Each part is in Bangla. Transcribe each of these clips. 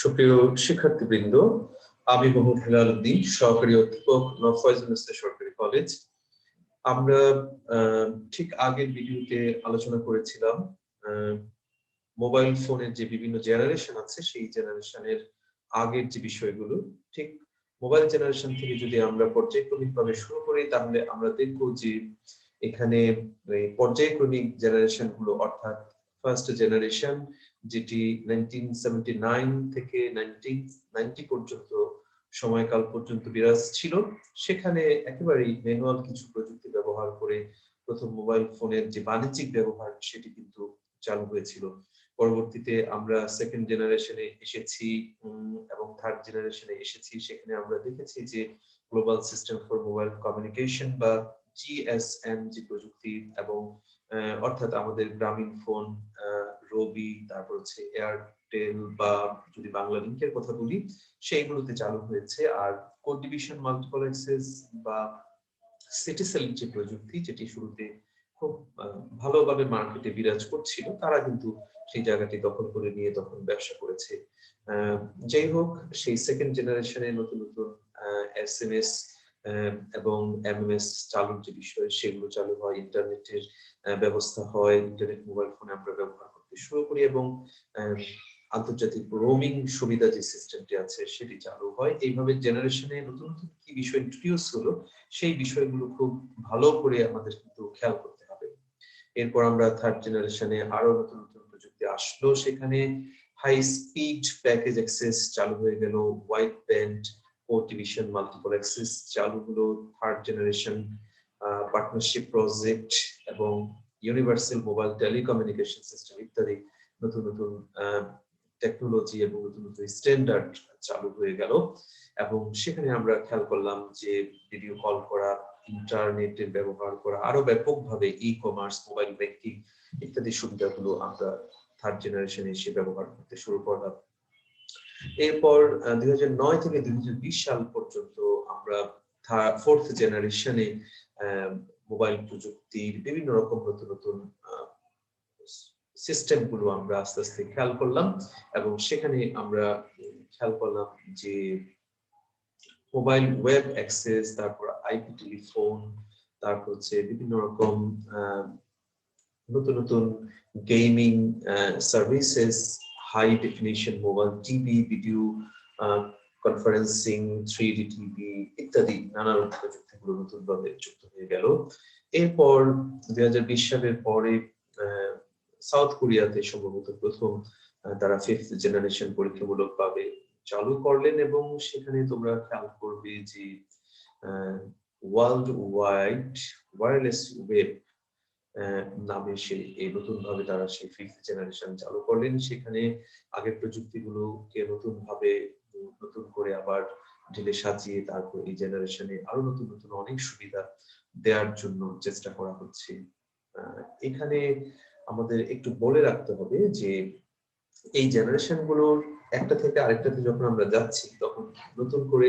সুপ্রিয় শিক্ষার্থীবৃন্দ, আমি মোহাম্মদ হেলাল উদ্দিন, সহকারী অধ্যাপক নফাইজ সরকারি কলেজ। আমরা ঠিক আগের ভিডিওতে আলোচনা করেছিলাম মোবাইল ফোনের যে বিভিন্ন জেনারেশন আছে, সেই জেনারেশনের আগের যে বিষয়গুলো, ঠিক মোবাইল জেনারেশন থেকে যদি আমরা পর্যায়ক্রমিক ভাবে শুরু করি, তাহলে আমরা দেখব যে এখানে পর্যায়ক্রমিক জেনারেশনগুলো অর্থাৎ ফার্স্ট জেনারেশন যেটি নাইন থেকে নাইনটি পর্যন্ত সময়কাল পর্যন্ত বিরাজ ছিল, সেখানে একেবারেই ম্যানুয়াল কিছু প্রযুক্তি ব্যবহার করে প্রথম মোবাইল ফোনের যে বাণিজ্যিক ব্যবহার, সেটি কিন্তু চালু হয়েছিল। পরবর্তীতে আমরা সেকেন্ড জেনারেশনে এসেছি এবং থার্ড জেনারেশনে এসেছি, সেখানে আমরা দেখেছি যে global system for mobile communication বা জিএসএম যে প্রযুক্তি এবং অর্থাৎ আমাদের গ্রামীণ ফোন রবি, তারপর হচ্ছে এয়ারটেল বা যদি বাংলা লিঙ্কের কথা বলি, সেইগুলোতে চালু হয়েছে। আর কোড ডিভিশন মাল্টিপল অ্যাক্সেস বা সিটিসেল যে প্রযুক্তি, যেটি শুরুতে খুব ভালোভাবে মার্কেটে বিরাজ করছিল, তারা কিন্তু সেই জায়গাটি দখল করে নিয়ে তখন ব্যবসা করেছে। যাই হোক, সেই সেকেন্ড জেনারেশনে নতুন নতুন এস এম এস এবং এমএমএস চালুর যে বিষয়, সেগুলো চালু হয়। ইন্টারনেটের ব্যবস্থা হয়। ইন্টারনেট মোবাইল ফোনে আমরা ব্যবহার শুরু করি এবং আন্তর্জাতিক রোমিং সুবিধা যে সিস্টেমটি আছে সেটি চালু হয়। এইভাবে জেনারেশনে নতুন নতুন কি বিষয় ইন্ট্রোডিউস হলো, সেই বিষয়গুলো খুব ভালো করে আমাদের কিন্তু খেয়াল করতে হবে। এরপর আমরা থার্ড জেনারেশনে আরও নতুন নতুন প্রযুক্তি আসলো। সেখানে হাই স্পিড প্যাকেজ অ্যাক্সেস চালু হয়ে গেল wide band four division multiple access চালু হলো। থার্ড জেনারেশন পার্টনারশিপ প্রজেক্ট এবং ইউনিভার্সাল মোবাইল টেলিকমিউনিকেশন সিস্টেম ইত্যাদি নতুন নতুন টেকনোলজি এবং নতুন নতুন স্ট্যান্ডার্ড চালু হয়ে গেল। এবং সেখানে আমরা খেয়াল করলাম যে ভিডিও কল করা ইন্টারনেটের ব্যবহার করা, আরও ব্যাপকভাবে ই কমার্স মোবাইল ব্যাংকিং ইত্যাদি সুবিধাগুলো আমরা থার্ড জেনারেশনে এসে ব্যবহার করতে শুরু করলাম। এরপর দুই হাজার নয় থেকে দু হাজার বিশ সাল পর্যন্ত আমরা ফোর্থ জেনারেশনে মোবাইল প্রযুক্তির বিভিন্ন রকম নতুন নতুন সিস্টেমগুলো আমরা আস্তে আস্তে খেয়াল করলাম এবং সেখানে আমরা খেয়াল করলাম যে মোবাইল ওয়েব অ্যাক্সেস, তারপর আইপি টেলিফোন, তারপর হচ্ছে বিভিন্ন রকম নতুন নতুন gaming services high definition mobile TV video conferencing three D TV ইত্যাদি নানা রকম প্রযুক্তিগুলো নতুন ভাবে যুক্ত হয়ে গেল। এরপর দুই হাজার বিশ সালের পরে সাউথ কোরিয়াতে সম্ভবত প্রথম তারা ফিফথ জেনারেশন পরীক্ষামূলক ভাবে চালু করলেন এবং সেখানে তোমরা খেয়াল করবে যে ওয়ার্ল্ড ওয়াইড ওয়্যারলেস ওয়েব নামে সে এই নতুন ভাবে তারা সেই ফিফথ জেনারেশন চালু করলেন। সেখানে আগের প্রযুক্তিগুলোকে নতুন ভাবে নতুন করে আবার ঢেলে সাজিয়ে তারপর এই জেনারেশনে আরও নতুন নতুন অনেক সুবিধা দেওয়ার জন্য চেষ্টা করা হচ্ছে। এখানে আমাদের একটু বলে রাখতে হবে যে এই জেনারেশনগুলোর একটা থেকে আরেকটাতে যখন আমরা যাচ্ছি, তখন নতুন করে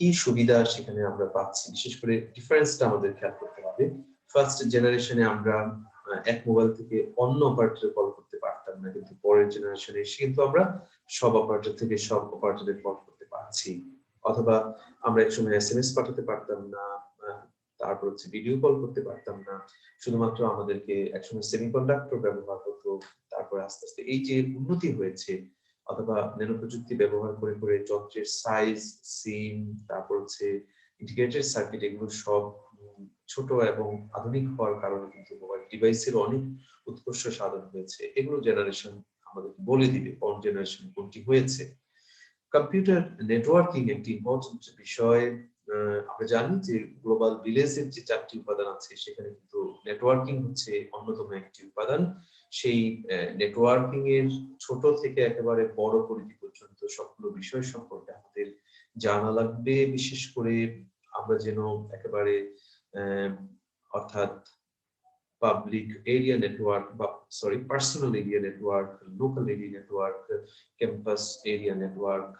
কি সুবিধা সেখানে আমরা পাচ্ছি? বিশেষ করে ডিফারেন্সটা আমাদের খেয়াল করতে হবে। ফার্স্ট জেনারেশনে আমরা এক মোবাইল থেকে অন্য অপারেটরে কল করতে পারতাম না, কিন্তু পরের জেনারেশনে এসে কিন্তু আমরা সব অপারেটর থেকে সব অপারেটরে কল করতে পারছি। অথবা আমরা একসময় এস এম এস পাঠাতে পারতাম না তারপর হচ্ছে ভিডিও কল করতে পারতাম না। শুধুমাত্র আমাদেরকে একসময় সেমিকন্ডাক্টর ব্যবহার হতো, তারপর আস্তে আস্তে এই যে উন্নতি হয়েছে, অথবা ন্যানো প্রযুক্তি ব্যবহার করে করে যন্ত্রের সাইজ সিম তারপর হচ্ছে ইন্টিগ্রেটেড সার্কিট এগুলো সব ছোট এবং আধুনিক হওয়ার কারণে কিন্তু মোবাইল ডিভাইসের অনেক উৎকর্ষ সাধন হয়েছে। এগুলো জেনারেশন আমাদের বলে দিবে কোন জেনারেশন কোনটি হয়েছে। কম্পিউটার নেটওয়ার্কিং একটি ইম্পর্টেন্ট বিষয়। আমরা জানি যে গ্লোবাল ভিলেজের যে চারটি উপাদান আছে, সেখানে কিন্তু নেটওয়ার্কিং হচ্ছে অন্যতম একটি উপাদান। সেই নেটওয়ার্কিং এর ছোট থেকে একেবারে বড় পরিধি পর্যন্ত সবগুলো বিষয় সম্পর্কে আমাদের জানা লাগবে। বিশেষ করে আমরা যেন একেবারে অর্থাৎ পাবলিক এরিয়া নেটওয়ার্ক বা sorry personal area network local area network campus area network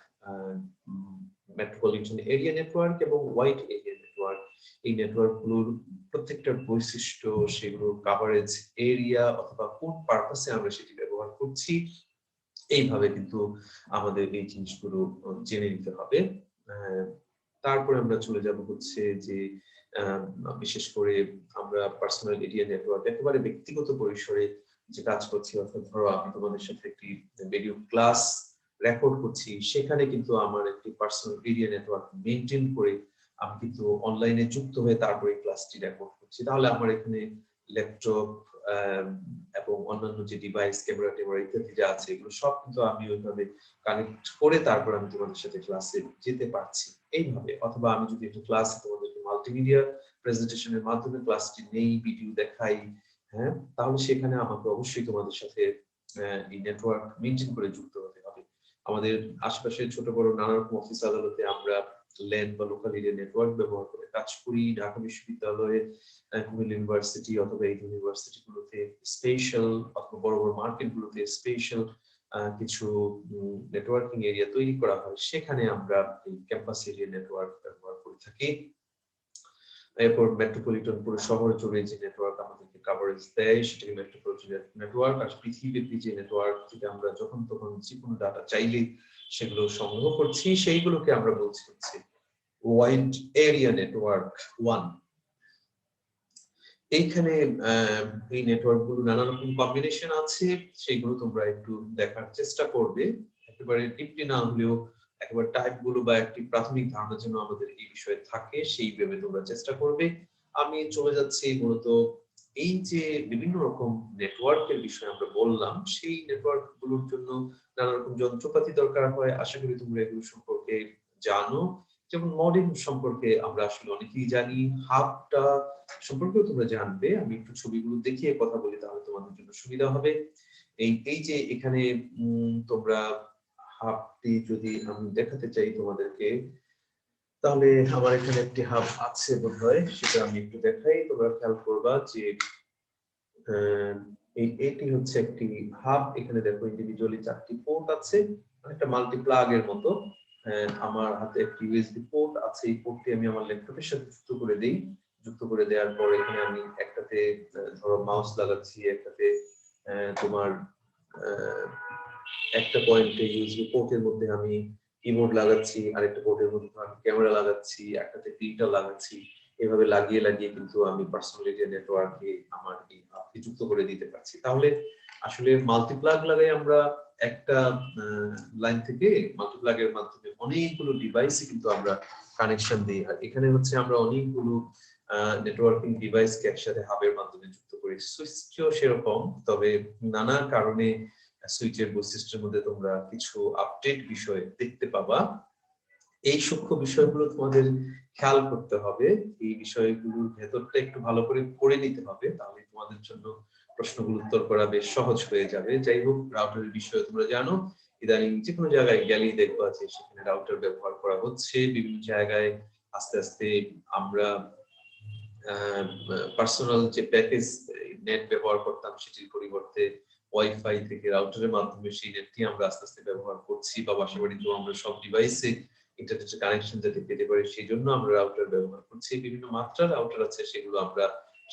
metropolitan area network এবং হোয়াইট এরিয়া নেটওয়ার্ক এই নেটওয়ার্কগুলোর প্রত্যেকটা বৈশিষ্ট্য, সেগুলো কাভারেজ এরিয়া অথবা কোন পারপাসে আমরা সেটি ব্যবহার করছি, এইভাবে কিন্তু আমাদের এই জিনিসগুলো জেনে নিতে হবে। তারপরে আমরা চলে যাব হচ্ছে যে বিশেষ করে আমরা পার্সোনাল এরিয়া নেটওয়ার্ক একেবারে ব্যক্তিগত পরিসরে যে কাজ করছি, অর্থাৎ ধরো আমি তোমাদের সাথে একটি ভিডিও ক্লাস রেকর্ড করছি, সেখানে কিন্তু আমার একটি পার্সোনাল এরিয়া নেটওয়ার্ক মেনটেন করে আমি কিন্তু অনলাইনে যুক্ত হয়ে তারপরে ক্লাসটি রেকর্ড করছি। তাহলে আমার এখানে ল্যাপটপ এবং অন্যান্য যে ডিভাইস ক্যামেরা ট্যামেরা ইত্যাদি যা আছে, এগুলো সব কিন্তু আমি ওইভাবে কানেক্ট করে তারপর আমি তোমাদের সাথে ক্লাসে যেতে পারছি। এইভাবে, অথবা আমি যদি একটা ক্লাসে তোমাদেরকে মাল্টিমিডিয়া প্রেজেন্টেশনের মাধ্যমে ক্লাসটি নেই ভিডিও দেখাই হ্যাঁ? তাহলে সেখানে আমাকে অবশ্যই তোমাদের সাথে এই নেটওয়ার্ক মেনটেন করে যুক্ত হতে হবে। আমাদের আশেপাশে ছোট বড় নানা রকম অফিস আদালতে আমরা ল্যান বা লোকাল এরিয়া নেটওয়ার্ক ব্যবহার করে কাজ করি। ঢাকা বিশ্ববিদ্যালয়ে কুমিল্লা ইউনিভার্সিটি অথবা এই ইউনিভার্সিটি গুলোতে স্পেশাল অথবা বড় বড় মার্কেট গুলোতে স্পেশাল কিছু নেটওয়ার্কিং এরিয়া তৈরি করা হয়। সেখানে আমরা এই ক্যাম্পাস এরিয়া নেটওয়ার্ক ব্যবহার করে থাকি। এরপর মেট্রোপলিটন পুরো শহর জুড়ে যে নেটওয়ার্ক আমাদেরকে কাভারেজ দেয়, সেটাকে মেট্রোপলিটন নেটওয়ার্ক আর পৃথিবীব্যাপী যে নেটওয়ার্ক থেকে আমরা যখন তখন যে কোনো ডাটা চাইলে সেগুলো সংগ্রহ করছি, সেইগুলোকে আমরা বলছি হচ্ছে ওয়াইড এরিয়া নেটওয়ার্ক ওয়ান এইখানে এই নেটওয়ার্কগুলো নানা রকম কম্বিনেশন আছে সেগুলো তোমরা একটু দেখার চেষ্টা করবে। একেবারে ডিপলি না হলেও একেবারে টাইপগুলো বা একটি প্রাথমিক ধারণা যেন আমাদের এই বিষয়ে থাকে, সেই ভেবে তোমরা চেষ্টা করবে। আমি চলে যাচ্ছি মূলত এই যে বিভিন্ন রকম নেটওয়ার্কের বিষয়ে আমরা বললাম, সেই নেটওয়ার্কগুলোর জন্য নানা রকম যন্ত্রপাতি দরকার হয়। আশা করি তোমরা এগুলো সম্পর্কে জানো। যেমন মডেম সম্পর্কে আমরা আসলে অনেকেই জানি। হাবটা সম্পর্কেও তোমরা জানবে। আমি একটু ছবিগুলো দেখিয়ে কথা বলি, তাহলে তোমাদের জন্য সুবিধা হবে। এই এই যে এখানে তোমরা হাবটি যদি আমি দেখাতে চাই তোমাদেরকে তাহলে আমার এখানে একটি হাব আছে বোধ হয় সেটা আমি একটু দেখাই। তোমরা খেয়াল করবা যে এটি হচ্ছে একটি হাব এখানে দেখো ইন্ডিভিজুয়ালি চারটি পোর্ট আছে একটা মাল্টি প্লাগ এর মতো। আমার হাতে একটি ইউএসবি পোর্ট আছে। এই পোর্টটি আমি আমার ল্যাপটপের সাথে যুক্ত করে দেই। যুক্ত করে দেওয়ার পর এখানে আমি একটাতে ধরো মাউস লাগাচ্ছি, একটাতে তোমার একটা পয়েন্টে ইউএসবি পোর্টের মধ্যে আমি কিবোর্ড লাগাচ্ছি, আরেকটা পোর্টের মধ্যে আমি ক্যামেরা লাগাচ্ছি, একটাতে প্রিন্টার লাগাচ্ছি, এভাবে লাগিয়ে লাগিয়ে কিন্তু আমি পার্সোনাল এরিয়া নেটওয়ার্কে আমার এই যুক্ত করে দিতে পারছি। তাহলে আসলে মাল্টিপ্লাগ লাগাই আমরা একটা লাইন থেকে মাল্টিপ্লাগের মাধ্যমে অনেকগুলো ডিভাইসে কিন্তু আমরা কানেকশন দিই। আর এখানে হচ্ছে আমরা অনেকগুলো নেটওয়ার্কিং ডিভাইসকে একসাথে হাবের মাধ্যমে যুক্ত করি সুইচটিও সেরকম, তবে নানা কারণে সুইচের বৈশিষ্ট্যের মধ্যে তোমরা কিছু আপডেট বিষয় দেখতে পাবা। এই সূক্ষ্ম বিষয়গুলো তোমাদের খেয়াল করতে হবে। এই বিষয়গুলোর ভেতরটা একটু ভালো করে পড়ে নিতে হবে, তাহলে তোমাদের জন্য প্রশ্নগুলো উত্তর করা বেশ সহজ হয়ে যাবে। যাই হোক রাউটারের বিষয়ে তোমরা জানো, ইদানিং যে কোনো জায়গায় গেলেই দেখবা যে সেখানে রাউটার ব্যবহার করা হচ্ছে। বিভিন্ন জায়গায় আস্তে আস্তে আমরা পার্সোনাল যে প্যাকেজ নেট ব্যবহার করতাম সেটির পরিবর্তে ওয়াইফাই থেকে রাউটারের মাধ্যমে সেই নেটটি আমরা আস্তে আস্তে ব্যবহার করছি বা বাসা বাড়িতেও আমরা সব ডিভাইসে ইন্টারনেটের কানেকশন যাতে পেতে পারি, সেই জন্য আমরা রাউটার ব্যবহার করছি। বিভিন্ন মাত্রার রাউটার আছে, সেগুলো আমরা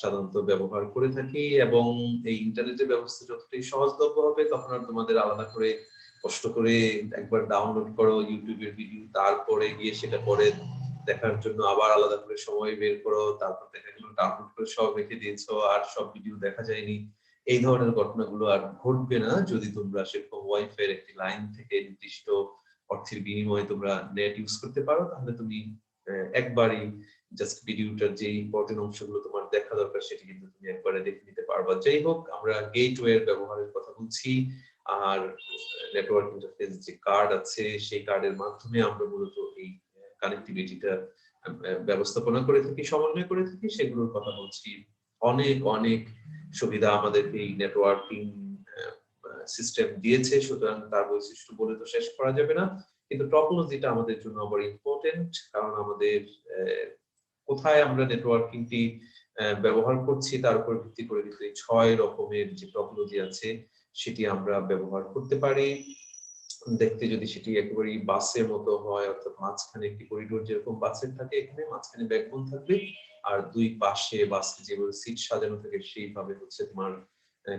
সাধারণত ব্যবহার করে থাকি এবং এই ইন্টারনেটের ব্যবস্থা যতটাই সহজলভ্য হবে, তখন আর তোমাদের আলাদা করে কষ্ট করে একবার ডাউনলোড করো ইউটিউবের ভিডিও তারপরে গিয়ে সেটা পরে দেখার জন্য আবার আলাদা করে সময় বের করো, তারপর দেখা গেলো ডাউনলোড করে সব রেখে দিয়েছ, আর সব ভিডিও দেখা যায়নি। এই ধরনের ঘটনাগুলো আর ঘটবে না যদি তোমরা সেরকম ওয়াইফাই এর একটি লাইন থেকে নির্দিষ্ট অর্থের বিনিময়ে তোমরা নেট ইউজ করতে পারো, তাহলে তুমি একবারই জাস্ট ভিডিওটার যে ইম্পর্টেন্ট অংশগুলো তোমার দেখা দরকার সেটি কিন্তু তুমি একবারে দেখে নিতে পারবা। যাই হোক, আমরা গেটওয়ে এর ব্যবহারের কথা বলছি, আর নেটওয়ার্ক ইন্টারফেস যে কার্ড আছে সেই কার্ডের মাধ্যমে আমরা মূলত এই কানেক্টিভিটিটা ব্যবস্থাপনা করে থাকি, সমন্বয় করে থাকি, সেগুলোর কথা বলছি অনেক অনেক সুবিধা আমাদের এই নেটওয়ার্কিং সিস্টেম দিয়েছে, সুতরাং তার বৈশিষ্ট্য বলে তো শেষ করা যাবে না। কিন্তু টপোলজিটা আমাদের জন্য আবার ইম্পর্টেন্ট কারণ আমাদের কোথায় আমরা নেটওয়ার্কিংটি ব্যবহার করছি, তার উপর ভিত্তি করে কিন্তু এই ছয় রকমের যে টপোলজি আছে, সেটি আমরা ব্যবহার করতে পারি। দেখতে যদি সেটি একেবারে বাসের মতো হয়, অর্থাৎ মাঝখানে একটি করিডোর যেরকম বাসের থাকে, এখানে মাঝখানে ব্যাকবোন থাকবে। আর দুই পাশে বা যেভাবে সিট সাজানো থাকে, সেইভাবে হচ্ছে তোমার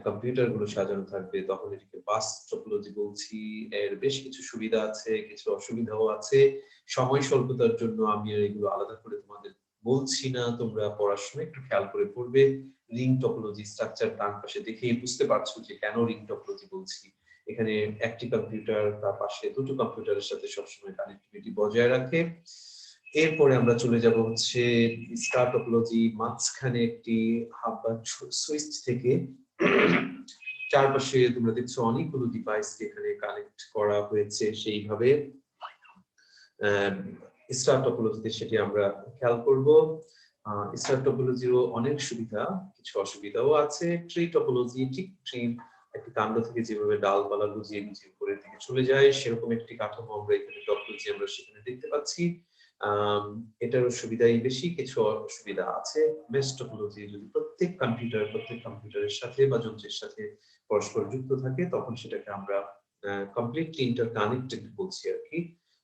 কম্পিউটারগুলো সাজানো থাকবে। তখন এটিকে বাস টপোলজি বলছি। এর বেশ কিছু সুবিধা আছে, কিছু অসুবিধাও আছে। সময় স্বল্পতার জন্য আমি আর এগুলো আলাদা করে তোমাদের বলছি না। তোমরা পড়ার সময় একটু খেয়াল করে পড়বে। রিং টপোলজি স্ট্রাকচার ডান পাশে দেখেই বুঝতে পারছ যে কেন রিং টপোলজি বলছি। এখানে একটি কম্পিউটার তার পাশে দুটো কম্পিউটারের সাথে সবসময় কানেক্টিভিটি বজায় রাখে। এরপরে আমরা চলে যাব হচ্ছে স্টার মাঝখানে একটি হাব বা সুইচ থেকে। চারপাশে তোমরা দেখছ অনেকগুলো ডিভাইস এখানে কানেক্ট করা হয়েছে সেইভাবে। স্টার টপোলজিতে সেটি আমরা খেয়াল করব। স্টার টপোলজিরও অনেক সুবিধা, কিছু অসুবিধাও আছে। ট্রি টপোলজি ঠিক ট্রি একটি কাণ্ড থেকে যেভাবে ডালপালা গুজিয়ে গুজিয়ে উপরের দিকে চলে যায়, সেরকম একটি কাঠামো আমরা এখানে টপোলজি আমরা সেখানে দেখতে পাচ্ছি। এটারও সুবিধাই বেশি, কিছু অসুবিধা আছে। মেস টপোলজি যদি প্রত্যেক কম্পিউটার প্রত্যেক কম্পিউটারের সাথে বা যন্ত্রের সাথে পরস্পর যুক্ত থাকে, তখন সেটাকে আমরা কমপ্লিটলি ইন্টার কানেক্টেড বলছি আর কি।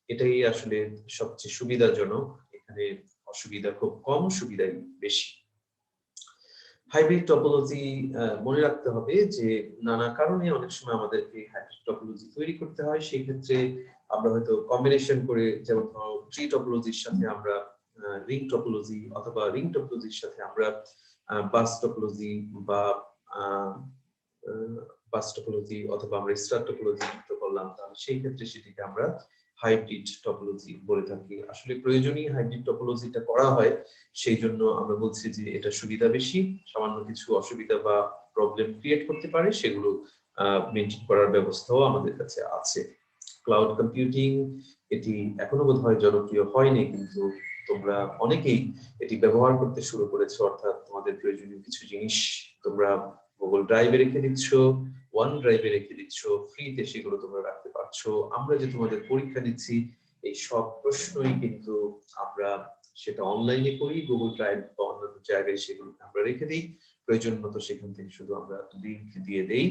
এটাই আসলে সবচেয়ে সুবিধাজনক। এখানে অসুবিধা খুব কম, সুবিধাই বেশি। হাইব্রিড টপোলজি মনে রাখতে হবে যে নানা কারণে অনেক সময় আমাদেরকে হাইব্রিড টপোলজি তৈরি করতে হয়। সেই ক্ষেত্রে আমরা হয়তো কম্বিনেশন করে যেমন ট্রি টপোলজির সাথে আমরা রিং টপোলজি অথবা রিং টপোলজির সাথে আমরা বাস টপোলজি বা বাস টপোলজি অথবা আমরা স্টার টপোলজি যুক্ত করলাম, তাহলে সেই ক্ষেত্রে সেটিকে আমরা হাইব্রিড টপোলজি বলে থাকি। আসলে প্রয়োজনীয় হাইব্রিড টপোলজিটা করা হয়, সেই জন্য আমরা বলছি যে এটা সুবিধা বেশি, সামান্য কিছু অসুবিধা বা প্রবলেম ক্রিয়েট করতে পারে, সেগুলো মেনটেন করার ব্যবস্থাও আমাদের কাছে আছে। ক্লাউড কম্পিউটিং এটি এখনও বোধ হয় জনপ্রিয় হয়নি, কিন্তু তোমরা অনেকেই এটি ব্যবহার করতে শুরু করেছ, অর্থাৎ তোমাদের প্রয়োজনীয় কিছু জিনিস তোমরা গুগল ড্রাইভে রেখে দিচ্ছ ওয়ান ড্রাইভে রেখে দিচ্ছ ফ্রিতে সেগুলো তোমরা রাখতে পারছ। আমরা যে তোমাদের পরীক্ষা দিচ্ছি, এই সব প্রশ্নই কিন্তু আমরা সেটা অনলাইনে করি গুগল ড্রাইভ বা অন্যান্য জায়গায় সেগুলো আমরা রেখে দিই। প্রয়োজন মতো সেখান থেকে শুধু আমরা লিঙ্ক দিয়ে দেই।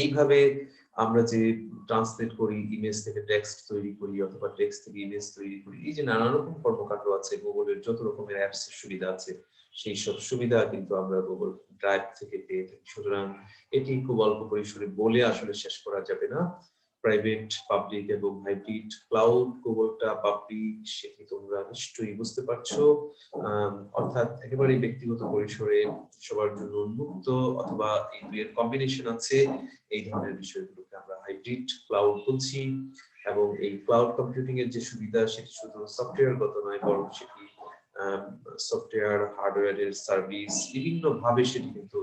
এইভাবে আমরা যে ট্রান্সলেট করি ইমেজ থেকে টেক্সট তৈরি করি অথবা টেক্সট থেকে ইমেজ তৈরি করি, এই যে নানা রকম কর্মকাণ্ড আছে গুগলের যত রকমের অ্যাপস সুবিধা আছে, সেই সব সুবিধা কিন্তু আমরা গুগল ড্রাইভ থেকে পেয়ে থাকি। সুতরাং এটি খুব অল্প পরিসরে বলে আসলে শেষ করা যাবে না। প্রাইভেট পাবলিক এবং হাইব্রিড ক্লাউড গুগলটা পাবলিক সেটি তোমরা নিশ্চয়ই বুঝতে পারছ। অর্থাৎ একেবারে ব্যক্তিগত পরিসরে সবার জন্য উন্মুক্ত অথবা এই দুইয়ের কম্বিনেশন আছে। এই ধরনের বিষয়গুলোকে আমরা হাইব্রিড ক্লাউড বলছি এবং এই ক্লাউড কম্পিউটিং এর যে সুবিধা, সেটি শুধু সফটওয়্যার গত নয়, বরং সেটি সফটওয়্যার হার্ডওয়্যারের সার্ভিস বিভিন্ন ভাবে সেটি কিন্তু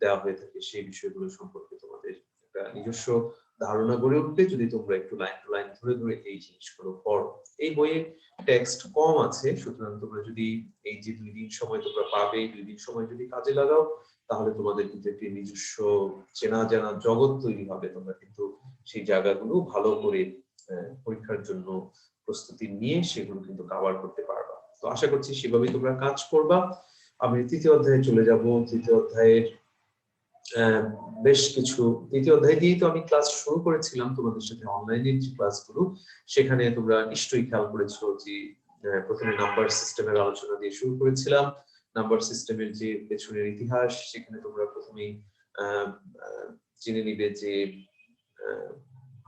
দেওয়া হয়ে থাকে। সেই বিষয়গুলো সম্পর্কে তোমাদের একটা নিজস্ব ধারণা গড়ে উঠবে। যদি তোমরা একটু লাইন টু লাইন ধরে ধরে এই জিনিসগুলো পড়ো। এই বইয়ে টেক্সট কম আছে, সুতরাং তোমরা যদি এই যে দুই দিন সময় তোমরা পাবে, দুই দিন সময় যদি কাজে লাগাও, তাহলে তোমাদের কিন্তু একটি নিজস্ব চেনা জানা জগৎ তৈরি হবে। তোমরা কিন্তু সেই জায়গাগুলো ভালো করে পরীক্ষার জন্য প্রস্তুতি নিয়ে সেগুলো কিন্তু কাভার করতে পারবা। তো আশা করছি সেভাবেই তোমরা কাজ করবা। আমি তৃতীয় অধ্যায়ে চলে যাব। তৃতীয় অধ্যায়ের বেশ কিছু দ্বিতীয় অধ্যায় দিয়ে তো আমি ক্লাস শুরু করেছিলাম তোমাদের সাথে অনলাইনের যে ক্লাসগুলো সেখানে তোমরা নিশ্চয়ই খেয়াল করেছ যে প্রথমে নাম্বার সিস্টেমের আলোচনা দিয়ে শুরু করেছিলাম। নাম্বার সিস্টেমের যে পেছনের ইতিহাস, সেখানে তোমরা প্রথমেই জেনে নিবে যে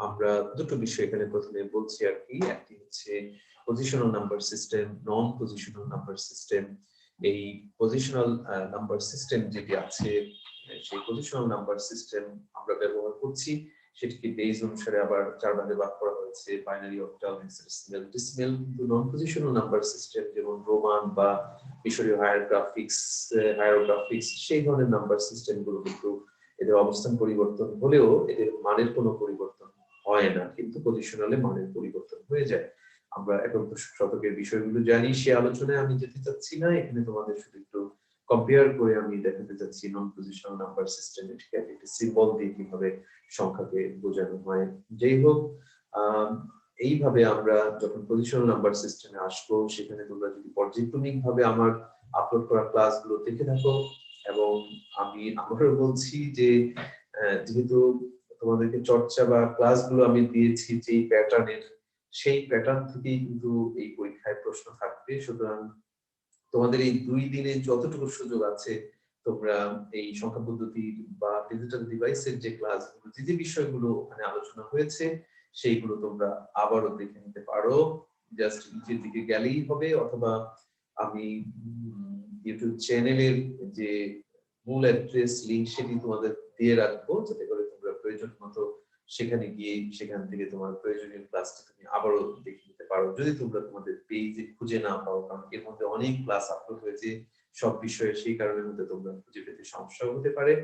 আমরা দুটো বিষয় এখানে প্রথমে বলছি আর কি। একটি হচ্ছে positional number system non positional number system এই পজিশনাল নাম্বার সিস্টেম যেটি আছে সেই পজিশনাল নাম্বার সিস্টেম আমরা ব্যবহার করছি। সেটিকে বেজ অনুসারে আবার চার ভাগে ভাগ করা হয়েছে বাইনারি অক্টাল হেক্সাডেসিমাল ডিসিমাল কিন্তু নন পজিশনাল নাম্বার সিস্টেম যেমন রোমান বা মিশরীয় হায়ারগ্রাফিক্স হায়ারোগ্রাফিক্স সেই ধরনের নাম্বার সিস্টেমগুলো কিন্তু এদের অবস্থান পরিবর্তন হলেও এদের মানের কোনো পরিবর্তন হয় না, কিন্তু পজিশনালে মানের পরিবর্তন হয়ে যায়। আমরা একাদশ শতকের বিষয়গুলো জানি, সে আলোচনায় আমি যেতে চাচ্ছি না। এখানে তোমাদের শুধু একটু কম্পেয়ার করে আমি দেখাতে চাচ্ছি নন পজিশনাল নাম্বার সিস্টেম এটিকে একটি সিম্বল দিয়ে কীভাবে সংখ্যাকে বোঝানো হয়। যাই হোক এইভাবে আমরা যখন পজিশনাল নাম্বার সিস্টেমে আসব, সেখানে তোমরা যদি পর্যায়ক্রমিক ভাবে আমার আপলোড করা ক্লাসগুলো দেখে থাকো এবং আমি আমারও বলছি যে যেহেতু তোমাদেরকে চর্চা বা ক্লাসগুলো আমি দিয়েছি যেই প্যাটার্নের সেই প্যাটার্ন থেকেই কিন্তু এই পরীক্ষায় প্রশ্ন থাকবে। সুতরাং তোমাদের এই দুই দিনে যতটুকু সুযোগ আছে, তোমরা এই সংখ্যা পদ্ধতি বা ডিজিটাল ডিভাইসের যে ক্লাসগুলো যে যে বিষয়গুলো ওখানে আলোচনা হয়েছে, সেইগুলো তোমরা আবারও দেখে নিতে পারো। জাস্ট নিচের দিকে গেলেই হবে, অথবা আমি ইউটিউব চ্যানেলের যে মূল অ্যাড্রেস লিংক সেটি তোমাদের দিয়ে রাখব, যাতে করে তোমরা প্রয়োজন মতো সেখানে গিয়ে সেখান থেকে তোমার প্রয়োজনীয় ক্লাসটা তুমি আবারও দেখে নিতে পারো। যদি তোমরা তোমাদের পেজে খুঁজে না পাও, কারণ এর মধ্যে অনেক ক্লাস আপলোড হয়েছে, সব বিষয়ে সেই কারণে মধ্যে তোমরা খুঁজে পেতে সমস্যা হতে পারে।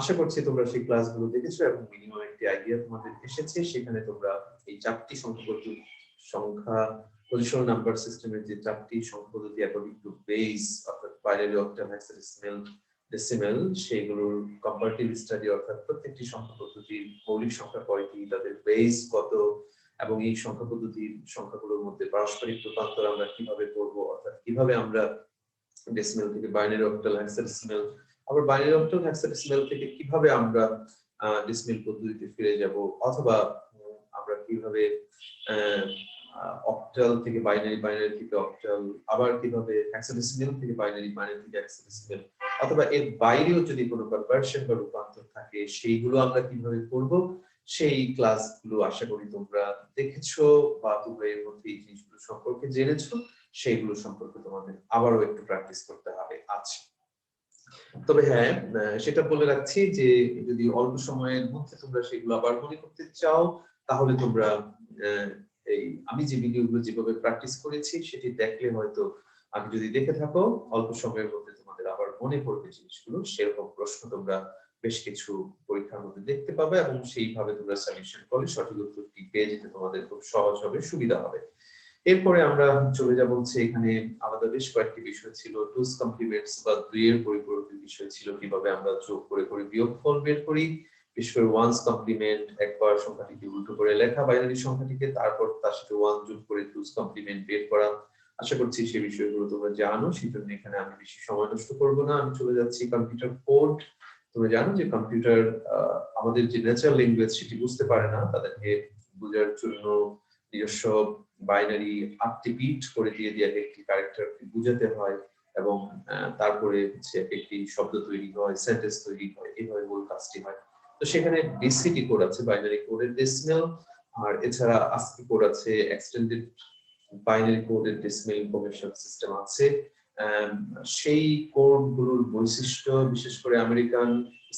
আশা করছি তোমরা সেই ক্লাসগুলো দেখেছ এবং মিনিমাম একটি আইডিয়া তোমাদের এসেছে। সেখানে তোমরা এই চারটি সংখ্যা সংখ্যা পজিশনাল নাম্বার সিস্টেমের যে চারটি সংখ্যা পদ্ধতি অ্যাকর্ডিং টু বেস অর্থাৎ বাইনারি ডেসিমেল সেগুলোর কম্পারেটিভ স্টাডি অর্থাৎ প্রত্যেকটি সংখ্যা পদ্ধতির মৌলিক সংখ্যা কয়টি, তাদের বেস কত, এবং এই সংখ্যা পদ্ধতির সংখ্যাগুলোর মধ্যে পারস্পরিক রূপান্তর আমরা কীভাবে করব, অর্থাৎ কীভাবে আমরা ডেসিমেল থেকে বাইনারি অক্টাল হেক্সাডেসিমাল আবার বাইনারি অক্টাল হেক্সাডেসিমাল থেকে কীভাবে আমরা ডেসিমেল পদ্ধতিতে ফিরে যাব, অথবা আমরা কীভাবে অক্টাল থেকে বাইনারি বাইনারি থেকে অক্টাল আবার কীভাবে হেক্সাডেসিমাল থেকে বাইনারি বাইনারি থেকে হেক্সাডেসিমাল অথবা এর বাইরেও যদি কোনো কনভার্সন বা রূপান্তর থাকে, সেইগুলো আমরা কীভাবে করব? সেই ক্লাসগুলো আশা করি তোমরা দেখেছ বা তোমরা এর মধ্যে এই জিনিসগুলো সম্পর্কে জেনেছো, সেইগুলো সম্পর্কে তোমাদের আবারও একটু প্র্যাকটিস করতে হবে আছে তবে হ্যাঁ সেটা বলে রাখছি যে যদি অল্প সময়ের মধ্যে তোমরা সেগুলো আবার মনে করতে চাও, তাহলে তোমরা এই আমি যে ভিডিওগুলো যেভাবে প্র্যাকটিস করেছি, সেটি দেখলে হয়তো আমি যদি দেখে থাকো, অল্প সময়ের মধ্যে তোমাদের আবার মনে পড়বে জিনিসগুলো। সেরকম প্রশ্ন তোমরা বেশ কিছু পরীক্ষার মধ্যে দেখতে পাবে এবং সেইভাবে তোমরা সলিউশন করলে সঠিক উত্তরটি পেয়ে যেতে তোমাদের খুব সহজ হবে, সুবিধা হবে। এরপরে আমরা চলে যাব হচ্ছে এখানে আলাদা বেশ কয়েকটি বিষয় ছিল। টুস কমপ্লিমেন্টস বা দুইয়ের পরিপূরকের বিষয় ছিল। কীভাবে আমরা যোগ করে করে বিয়োগফল বের করি ওয়ান্স কমপ্লিমেন্ট একবার সংখ্যাটিকে উল্টো করে লেখা, বাইনারি সংখ্যাটিকে তারপর তার সাথে ওয়ান যোগ করে টুস কমপ্লিমেন্ট বের করা। আশা করছি সেই বিষয়গুলো তোমরা জানো সেই জন্য এখানে আমি বেশি সময় নষ্ট করব না। আমি চলে যাচ্ছি কম্পিউটার কোড তোমরা জানো যে কম্পিউটার আমাদের যে ন্যাচারাল ল্যাঙ্গুয়েজ সেটি বুঝতে পারে না, তাদেরকে বোঝার জন্য নিজস্ব বাইনারি আটটি বিট করে দিয়ে দিয়ে একটি ক্যারেক্টারকে বুঝাতে হয় এবং তারপরে হচ্ছে একটি শব্দ তৈরি হয় সেন্টেন্স তৈরি হয় এইভাবে মূল কাজটি হয়। তো সেখানে ডিসিটি কোড আছে বাইনারি কোডের ডেসিমেল আর এছাড়া আস্কি কোড আছে এক্সটেন্ডেড বাইনারি কোডের ডেসিমেল ইনফরমেশন সিস্টেম আছে। সেই কোডগুলোর বৈশিষ্ট্য, বিশেষ করে American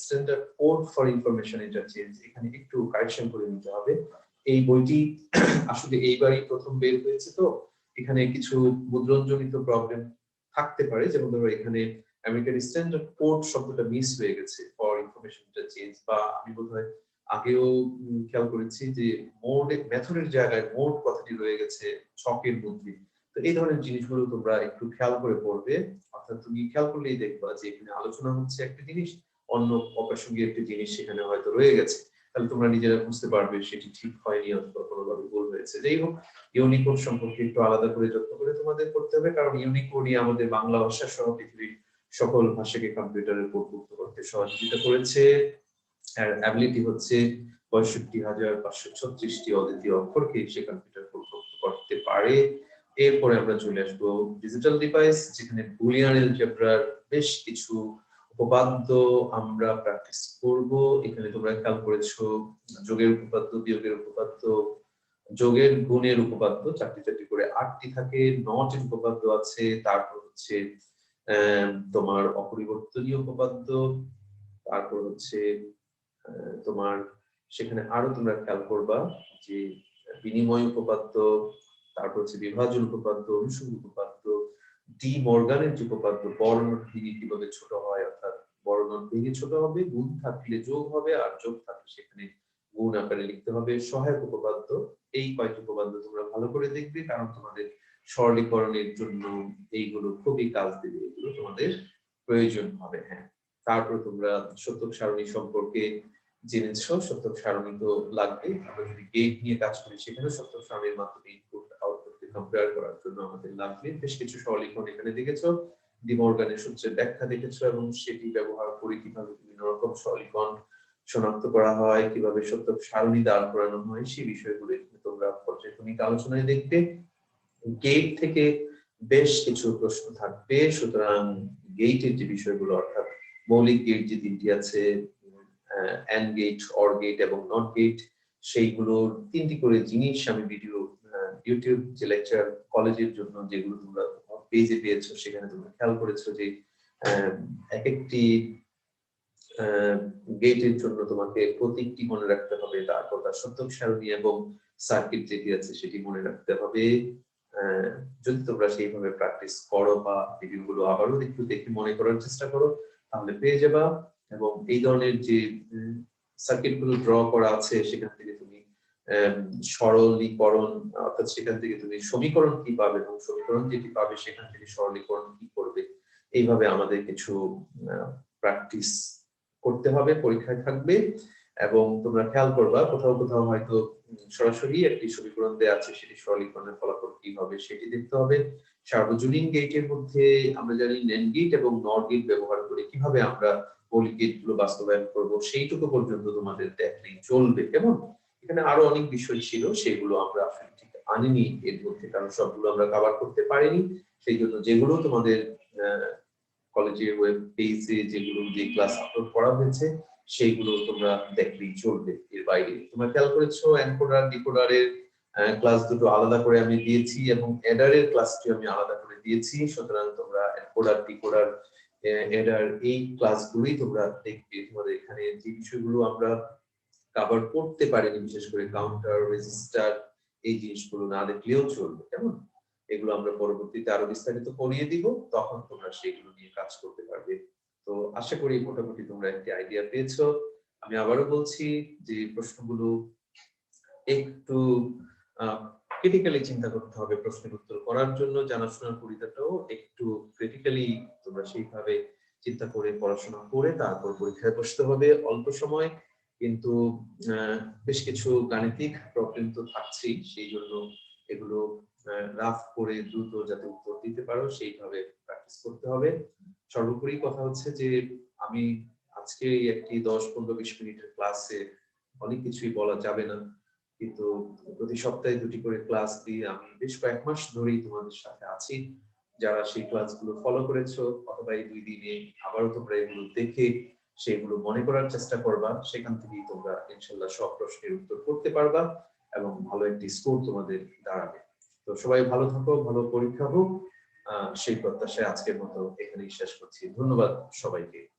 standard code for information interchange এখানে একটু কারেকশন করে নিতে হবে। এই বইটি আসলে এইবারই প্রথম বের হয়েছে তো, এখানে কিছু মুদ্রণজনিত প্রবলেম থাকতে পারে, যেমন ধরো এখানে আমেরিকান স্ট্যান্ডার্ড কোড শব্দটা মিস হয়ে গেছে ফর ইনফরমেশন ইন্টারচেঞ্জ বা আমি বোধহয় আগেও খেয়াল করেছি যে মোড মেথডের জায়গায় মোড কথাটি রয়ে গেছে ছকের মধ্যে। তো এই ধরনের জিনিসগুলো তোমরা একটু খেয়াল করে পড়বে। অর্থাৎ তুমি খেয়াল করলেই দেখবা যে এখানে আলোচনা হচ্ছে একটা জিনিস, অন্য অপ্রাসঙ্গিক একটি জিনিস সেখানে হয়তো রয়ে গেছে। তাহলে তোমরা নিজেরা বুঝতে পারবে সেটি ঠিক হয়নি অথবা কোনোভাবে ভুল হয়েছে। যাই হোক, ইউনিকোড সম্পর্কে একটু আলাদা করে যত্ন করে তোমাদের করতে হবে, কারণ ইউনিকোডই আমাদের বাংলা ভাষা সহ পৃথিবীর সকল ভাষাকে কম্পিউটারের পরিপুক্ত করতে সহযোগিতা করেছে। আর অ্যাবিলিটি হচ্ছে পঁয়ষট্টি হাজার পাঁচশো ছত্রিশটি অদ্বিতীয় অক্ষরকে সে কম্পিউটার পরিপুক্ত করতে পারে। এরপরে আমরা চলে আসব ডিজিটাল ডিভাইস যেখানে বুলিয়ান এলজেব্রার বেশ কিছু উপপাদ্য আমরা প্র্যাকটিস করব। এখানে তোমরা খেয়াল করেছ, যোগের উপপাদ্য, বিয়োগের উপপাদ্য, যোগের গুণের উপপাদ্য, চারটি চারটি করে আটটি থাকে নটির উপপাদ্য আছে, তারপর হচ্ছে তোমার অপরিবর্তনীয় উপপাদ্য, তারপর হচ্ছে তোমার সেখানে আরও তোমরা খেয়াল করবা যে বিনিময় উপপাদ্য, তারপর হচ্ছে বিভাজন উপপাদ্য অনুসঙ্গ উপপাদ্য ডি মর্গানের যে উপপাদ্য, বর্ণ কীভাবে ছোট হয়, অর্থাৎ বর্ণ ভেঙে ছোট হবে, গুণ থাকলে যোগ হবে, আর যোগ থাকলে সেখানে গুণ আকারে লিখতে হবে। সহায়ক উপপাদ্য, এই কয়েকটি উপপাদ্য তোমরা ভালো করে দেখবে, কারণ তোমাদের সরলীকরণের জন্য এইগুলো খুবই কাজ দেবে, এগুলো তোমাদের প্রয়োজন হবে হ্যাঁ। তারপর তোমরা সত্যক সারণী সম্পর্কে জেনেছ, সত্যক সারণী তো লাগবে। আমরা যদি গেট নিয়ে কাজ করি সেখানে সত্যক সারণীর মাধ্যমে ইনপুট আউটপুটকে কম্পেয়ার করার জন্য আমাদের লাগবে। বেশ কিছু সরলীকরণ এখানে দেখেছ, ডিমর্গানের সূত্রের ব্যাখ্যা দেখেছ, এবং সেটি ব্যবহার করে কীভাবে বিভিন্ন রকম সরলীকরণ শনাক্ত করা হয়, কীভাবে সত্যক সারণী দাঁড় করানো হয়, সেই বিষয়গুলো তোমরা পর্যায়ক্রমিক আলোচনায় দেখবে। গেট থেকে বেশ কিছু প্রশ্ন থাকবে। সুতরাং গেটের যে বিষয়গুলো, অর্থাৎ মৌলিক গেট যে তিনটি আছে অ্যান্ড গেট অর গেট এবং নট গেট সেইগুলোর তিনটি করে জিনিস আমি ভিডিও ইউটিউব যে লেকচার কলেজের জন্য যেগুলো তোমরা পেজে পেয়েছ, সেখানে তোমরা খেয়াল করেছ যে এক একটি গেটের জন্য তোমাকে প্রতীকটি মনে রাখতে হবে, তারপর তার সত্যক সারণী এবং সার্কিট যেটি আছে সেটি মনে রাখতে হবে। যদি তোমরা সেইভাবে প্র্যাকটিস করো বা ভিডিওগুলো আবারও একটু দেখে মনে করার চেষ্টা করো, তাহলে পেয়ে যাবা। এবং এই ধরনের যে সার্কিটগুলো ড্র করা আছে, সেখান থেকে তুমি সরলীকরণ, অর্থাৎ সেখান থেকে তুমি সমীকরণ কি পাবে এবং সমীকরণ যেটি পাবে, সেখান থেকে সরলীকরণ কি করবে, এইভাবে আমাদের কিছু প্র্যাকটিস করতে হবে, পরীক্ষায় থাকবে। এবং তোমরা খেয়াল করবা, কোথাও কোথাও হয়তো সরাসরি একটি সমীকরণ দেওয়া আছে, সেটি সরলীকরণের ফলাফল কি হবে সেটি দেখতে হবে। সার্বজনীন গেটের মধ্যে আমরা জানি নেন গেট এবং নট গেট ব্যবহার করে কীভাবে আমরা মৌলিক গেটগুলো বাস্তবায়ন করব, সেইটুকু পর্যন্ত তোমাদের দেখলেই চলবে, কেমন? এখানে আরও অনেক বিষয় ছিল, সেগুলো আমরা আসলে ঠিক আনিনি এর মধ্যে, কারণ সবগুলো আমরা কভার করতে পারিনি। সেই জন্য যেগুলো তোমাদের কলেজের ওয়েব পেজে যেগুলো যে ক্লাস আপলোড করা হয়েছে সেইগুলো তোমরা দেখলেই চলবে, এর বাইরে তোমরা খেয়াল করেছ এনকোডার ডিকোডারের ক্লাস দুটো আলাদা করে আমি দিয়েছি এবং এডারের ক্লাসটি আমি আলাদা করে দিয়েছি। সুতরাং তোমরা এনকোডার ডিকোডার এডার এই ক্লাসগুলোই তোমরা দেখবে। তোমাদের এখানে যে বিষয়গুলো আমরা কভার করতে পারিনি, বিশেষ করে কাউন্টার রেজিস্টার এই জিনিসগুলো না দেখলেও চলবে। কেমন? এগুলো আমরা পরবর্তীতে আরও বিস্তারিত করিয়ে দিব, তখন তোমরা সেগুলো নিয়ে কাজ করতে পারবে। তো আশা করি মোটামুটি তোমরা একটি আইডিয়া পেয়েছ। আমি আবারও বলছি যে প্রশ্নগুলো একটু ক্রিটিক্যালি চিন্তা করতে হবে প্রশ্নের উত্তর করার জন্য, জানাশোনার পরিধাটাও একটু ক্রিটিক্যালি তোমরা সেইভাবে চিন্তা করে, পড়াশোনা করে তারপর পরীক্ষায় বসতে হবে অল্প সময়। কিন্তু বেশ কিছু গাণিতিক প্রবলেম তো থাকছেই, সেই জন্য এগুলো রাফ করে দ্রুত যাতে উত্তর দিতে পারো, সেইভাবে প্র্যাকটিস করতে হবে। সর্বোপরি কথা হচ্ছে যে, আমি আজকে একটি দশ, পনেরো, বিশ মিনিটের ক্লাসে অনেক কিছুই বলা যাবে না। কিন্তু প্রতি সপ্তাহে দুটি করে ক্লাস দিয়ে আমি বেশ কয়েক মাস ধরেই তোমাদের সাথে আছি। যারা সেই ক্লাসগুলো ফলো করেছ, অথবা এই দুই দিনে আবারও তোমরা এগুলো দেখে সেগুলো মনে করার চেষ্টা করবা, সেখান থেকেই তোমরা ইনশাল্লাহ সব প্রশ্নের উত্তর করতে পারবা এবং ভালো একটি স্কোর তোমাদের দাঁড়াবে। তো সবাই ভালো থাকো, ভালো পরীক্ষা হোক। সেই প্রত্যাশায় আজকের মতো এখানেই শেষ করছি। ধন্যবাদ সবাইকে।